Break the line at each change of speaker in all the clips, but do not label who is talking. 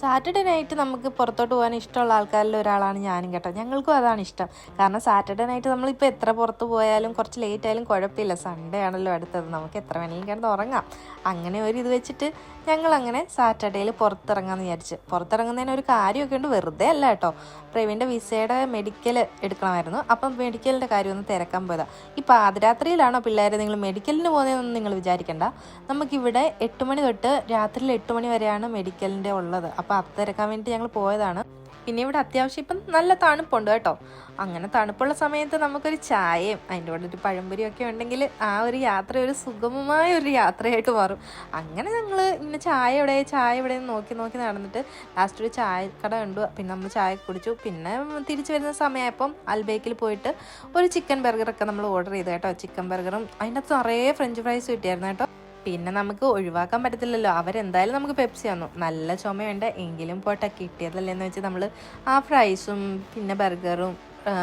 Saturday night നമുക്ക് പുറത്തോട്ട് പോകാൻ ഇഷ്ടമുള്ള ആൾക്കാരിൽ ഒരാളാണ് ഞാനും കേട്ടോ. ഞങ്ങൾക്കും അതാണ് ഇഷ്ടം. കാരണം സാറ്റർഡേ നൈറ്റ് നമ്മളിപ്പോൾ എത്ര പുറത്ത് പോയാലും കുറച്ച് ലേറ്റ് ആയാലും കുഴപ്പമില്ല. സൺഡേ ആണല്ലോ അടുത്തത്. നമുക്ക് എത്ര വേണമെങ്കിലും കിടന്ന് ഉറങ്ങാം. അങ്ങനെ ഒരു ഇത് വെച്ചിട്ട് ഞങ്ങളങ്ങനെ സാറ്റർഡേയിൽ പുറത്തിറങ്ങാമെന്ന് വിചാരിച്ച്. പുറത്തിറങ്ങുന്നതിന് ഒരു കാര്യമൊക്കെ ഉണ്ട്. വെറുതെ അല്ല കേട്ടോ. പ്രവീണിന്റെ വിസയുടെ മെഡിക്കൽ എടുക്കണമായിരുന്നു. അപ്പം മെഡിക്കലിന്റെ കാര്യം ഒന്ന് തിരക്കാൻ പോയതാണ് ഈ പാതിരാത്രിയിലാണോ പിള്ളേരെ നിങ്ങൾ മെഡിക്കലിന് പോകുന്നതെന്ന് നിങ്ങൾ വിചാരിക്കേണ്ട. നമുക്കിവിടെ എട്ട് മണി തൊട്ട് രാത്രിയിൽ എട്ട് മണി വരെയാണ് മെഡിക്കലിന്റെ ഉള്ളത്. അപ്പോൾ അത് തിരക്കാൻ വേണ്ടി ഞങ്ങൾ പോയതാണ്. പിന്നെ ഇവിടെ അത്യാവശ്യം ഇപ്പം നല്ല തണുപ്പുണ്ട് കേട്ടോ. അങ്ങനെ തണുപ്പുള്ള സമയത്ത് നമുക്കൊരു ചായയും അതിന്റെ കൂടെ ഒരു പഴംപൊരിയും ഒക്കെ ഉണ്ടെങ്കിൽ ആ ഒരു യാത്ര ഒരു സുഗമമായ ഒരു യാത്രയായിട്ട് മാറും. അങ്ങനെ ഞങ്ങൾ ഇങ്ങനെ ചായ എവിടെ ചായ എവിടെ നോക്കി നോക്കി നടന്നിട്ട് ലാസ്റ്റ് ഒരു ചായ കട കണ്ടു. പിന്നെ നമ്മൾ ചായ കുടിച്ചു. പിന്നെ തിരിച്ചു വരുന്ന സമയമായപ്പം അൽബേക്കിൽ പോയിട്ട് ഒരു ചിക്കൻ ബർഗറൊക്കെ നമ്മൾ ഓർഡർ ചെയ്തു കേട്ടോ. ചിക്കൻ ബർഗറും അതിന്റെ അകത്ത് നിറയെ ഫ്രഞ്ച് ഫ്രൈസ് കിട്ടിയായിരുന്നു കേട്ടോ. പിന്നെ നമുക്ക് ഒഴിവാക്കാൻ പറ്റത്തില്ലല്ലോ. അവരെന്തായാലും നമുക്ക് പെപ്സി തന്നു. നല്ല ചുമയുണ്ട്. എങ്കിലും പോട്ടെ കിട്ടിയതല്ലേ എന്ന് വെച്ച് നമ്മൾ ആ ഫ്രൈസും പിന്നെ ബർഗറും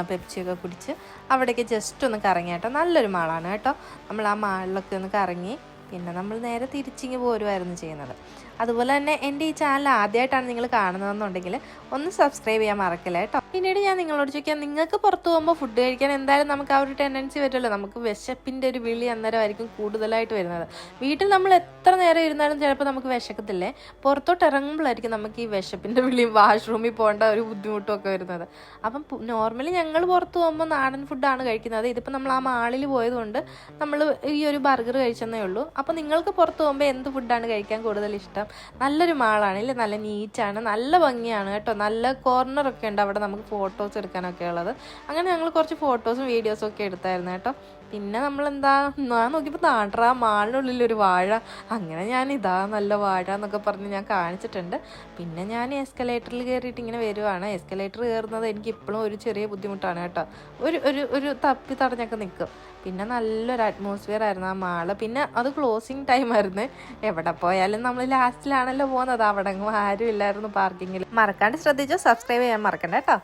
പെപ്സിയൊക്കെ കുടിച്ച് അവിടേക്ക് ജസ്റ്റ് ഒന്ന് കറങ്ങി കേട്ടോ. നല്ലൊരു മാളാണ് കേട്ടോ. നമ്മൾ ആ മാളിലൊക്കെ ഒന്ന് കറങ്ങി പിന്നെ നമ്മൾ നേരെ തിരിച്ചിങ്ങ് പോരുമായിരുന്നു ചെയ്യുന്നത്. അതുപോലെ തന്നെ എന്റെ ഈ ചാനൽ ആദ്യമായിട്ടാണ് നിങ്ങൾ കാണുന്നതെന്നുണ്ടെങ്കിൽ ഒന്ന് സബ്സ്ക്രൈബ് ചെയ്യാൻ മറക്കില്ല കേട്ടോ പിന്നീട് ഞാൻ നിങ്ങളോട് ചോദിക്കാം നിങ്ങൾക്ക് പുറത്തു പോകുമ്പോൾ ഫുഡ് കഴിക്കാൻ എന്തായാലും നമുക്ക് ആ ഒരു ടെൻഡൻസി വരുമല്ലോ? നമുക്ക് വിശപ്പിന്റെ ഒരു വിളി അന്നേരമായിരിക്കും കൂടുതലായിട്ട് വരുന്നത്. വീട്ടിൽ നമ്മൾ എത്ര നേരം ഇരുന്നാലും ചിലപ്പോൾ നമുക്ക് വിശക്കത്തില്ലേ? പുറത്തോട്ട് ഇറങ്ങുമ്പോഴായിരിക്കും നമുക്ക് ഈ വിശപ്പിന്റെ വിളിയും വാഷ്റൂമിൽ പോകേണ്ട ഒരു ബുദ്ധിമുട്ടും ഒക്കെ വരുന്നത്. അപ്പം നോർമലി ഞങ്ങൾ പുറത്തു പോകുമ്പോൾ നാടൻ ഫുഡാണ് കഴിക്കുന്നത്. ഇതിപ്പോൾ നമ്മൾ ആ മാളിൽ പോയതുകൊണ്ട് നമ്മൾ ഈ ഒരു ബർഗർ കഴിച്ചെന്നേ ഉള്ളൂ. അപ്പോൾ നിങ്ങൾക്ക് പുറത്ത് പോകുമ്പോൾ എന്ത് ഫുഡാണ് കഴിക്കാൻ കൂടുതൽ ഇഷ്ടം? നല്ലൊരു മാളാണ് ഇല്ലേ? നല്ല നീറ്റാണ് നല്ല ഭംഗിയാണ് കേട്ടോ. നല്ല കോർണറൊക്കെ ഉണ്ട് അവിടെ നമുക്ക് ഫോട്ടോസ് എടുക്കാനൊക്കെ ഉള്ളത്. അങ്ങനെ ഞങ്ങൾ കുറച്ച് ഫോട്ടോസും വീഡിയോസും ഒക്കെ എടുത്തായിരുന്നു കേട്ടോ. പിന്നെ നമ്മൾ എന്താ ഞാൻ നോക്കിയപ്പോൾ നാട്ടറ മാളിനുള്ളിൽ ഒരു വാഴ. അങ്ങനെ ഞാൻ ഇതാ നല്ല വാഴ എന്നൊക്കെ പറഞ്ഞ് ഞാൻ കാണിച്ചിട്ടുണ്ട്. പിന്നെ ഞാൻ എസ്കലേറ്ററിൽ കയറിയിട്ട് ഇങ്ങനെ വരുവാണ്. എസ്കലേറ്റർ കയറുന്നത് എനിക്ക് ഇപ്പോഴും ഒരു ചെറിയ ബുദ്ധിമുട്ടാണ് കേട്ടോ. ഒരു ഒരു ഒരു തപ്പി തടഞ്ഞൊക്കെ നിൽക്കും പിന്നെ നല്ലൊരു അറ്റ്മോസ്ഫിയർ ആയിരുന്നു ആ മാൾ. പിന്നെ അത് ക്ലോസിങ് ടൈം ആയിരുന്നു. എവിടെ പോയാലും നമ്മൾ ലാസ്റ്റിലാണല്ലോ പോകുന്നത്. അവിടെ ആരും ഇല്ലായിരുന്നു പാർക്കിങ്ങിൽ മറക്കാണ്ട് ശ്രദ്ധിച്ചോ? സബ്സ്ക്രൈബ് ചെയ്യാൻ മറക്കണ്ട കേട്ടോ.